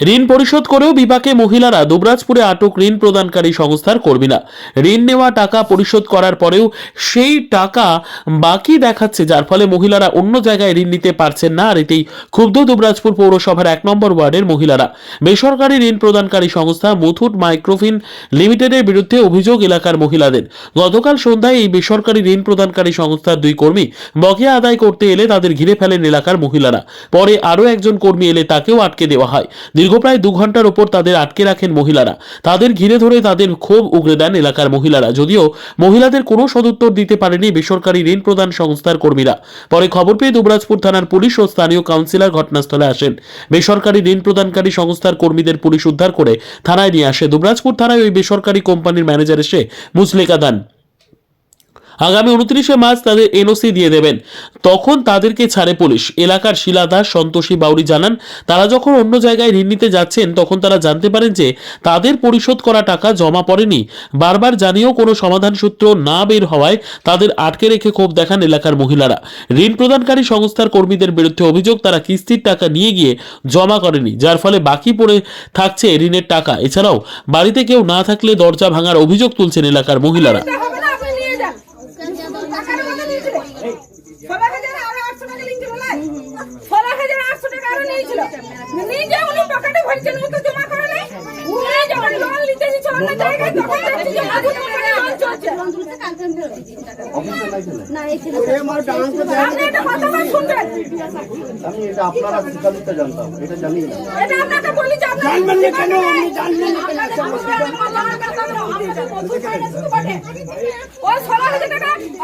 ঋণ পরিশোধ করেও বিপাকে মহিলারা দুবরাজপুরে আটক ঋণ প্রদানকারী সংস্থার কর্মীরা। ঋণ নেওয়া টাকা পরিশোধ করার পরেও সেই টাকা বাকি দেখাচ্ছে, যার ফলে মহিলারা অন্য জায়গায় ঋণ নিতে পারছেন না, আর এতেই ক্ষুব্ধ দুবরাজপুর পৌরসভার এক নম্বর ওয়ার্ডের মহিলারা। বেসরকারি ঋণ প্রদানকারী সংস্থা মুথুট মাইক্রোফিন লিমিটেডের বিরুদ্ধে অভিযোগ এলাকার মহিলাদের। গতকাল সন্ধ্যায় এই বেসরকারি ঋণ প্রদানকারী সংস্থার দুই কর্মী বকেয়া আদায় করতে এলে তাদের ঘিরে ফেলেন এলাকার মহিলারা। পরে আরও একজন কর্মী এলে তাকেও আটকে দেওয়া হয়। দীর্ঘ প্রায় দু ঘণ্টার ওপর তাদের আটকে রাখেন মহিলারা। তাদের ঘিরে ধরে তাদের ক্ষোভ উগরে দেন এলাকার মহিলারা। যদিও মহিলাদের কোনো সদুত্তর দিতে পারেনি বেসরকারি ঋণ প্রদান সংস্থার কর্মীরা। পরে খবর পেয়ে দুবরাজপুর থানার পুলিশ ও স্থানীয় কাউন্সিলর ঘটনাস্থলে আসেন। বেসরকারি ঋণ প্রদানকারী সংস্থার কর্মীদের পুলিশ উদ্ধার করে থানায় নিয়ে আসে। দুবরাজপুর থানায় ওই বেসরকারি কোম্পানির ম্যানেজার এসে মুচলেকা দেন। আগামী উনত্রিশে মার্চ তাদের এনওসি দিয়ে দেবেন। তখন তাদেরকে ছাড়ে পুলিশ। এলাকার শিলা দাস, সন্তোষী বাউরি জানান, তারা যখন অন্য জায়গায় ঋণ নিতে যাচ্ছেন, তখন তারা জানতে পারেন যে তাদের পরিশোধ করা টাকা জমা পড়েনি। বারবার জানিয়েও কোনো সমাধান সূত্র না বের হওয়ায় তাদের আটকে রেখে ক্ষোভ দেখান এলাকার মহিলারা। ঋণ প্রদানকারী সংস্থার কর্মীদের বিরুদ্ধে অভিযোগ, তারা কিস্তির টাকা নিয়ে গিয়ে জমা করেনি, যার ফলে বাকি পড়ে থাকছে ঋণের টাকা। এছাড়াও বাড়িতে কেউ না থাকলে দরজা ভাঙার অভিযোগ তুলছেন এলাকার মহিলারা টাকা হবে না, আপনি নিয়ে যান। টাকার কথা দিয়েছিল। ষোলো হাজার আরও আটশো টাকা নিয়েছিল। নিজে উনি পকেটে ভরছেন, ও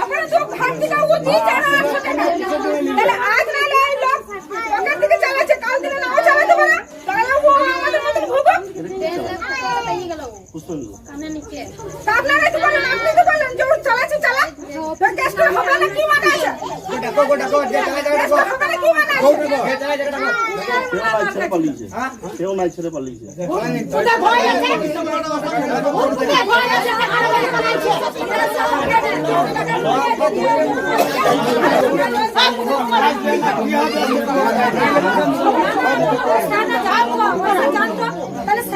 আপনারা তো ঘাট থেকে ও দিয়েছে আরও আটশো টাকা। তাহলে আজ নাহলে এই লোক পকেট থেকে চালাচ্ছে, কাল দিলে নাও চালাতে পারে। তাহলে ও আমাদের মতন ভুগুক। বুঝলেন তা আপনারা তো বলেন, আপনি তো বলেন চালাচ্ছে, করে হবে না, কি মানে আছে? না, কি মানে আছে? কেউ নাই ছেড়ে পালিয়েছে। কেউ নাই ছেড়ে পালিয়েছে। ওটা ভয় আছে। ওটা ভয় আছে, আরও বানাইছে।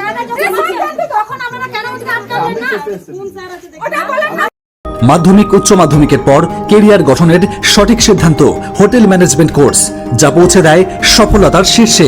তখন আপনারা কেন ওদিকে আটকাবেন না ওটা বলেন না মাধ্যমিক উচ্চ মাধ্যমিকের পর কেরিয়ার গঠনের সঠিক সিদ্ধান্ত হোটেল ম্যানেজমেন্ট কোর্স যা পৌঁছে দেয় সফলতার শীর্ষে।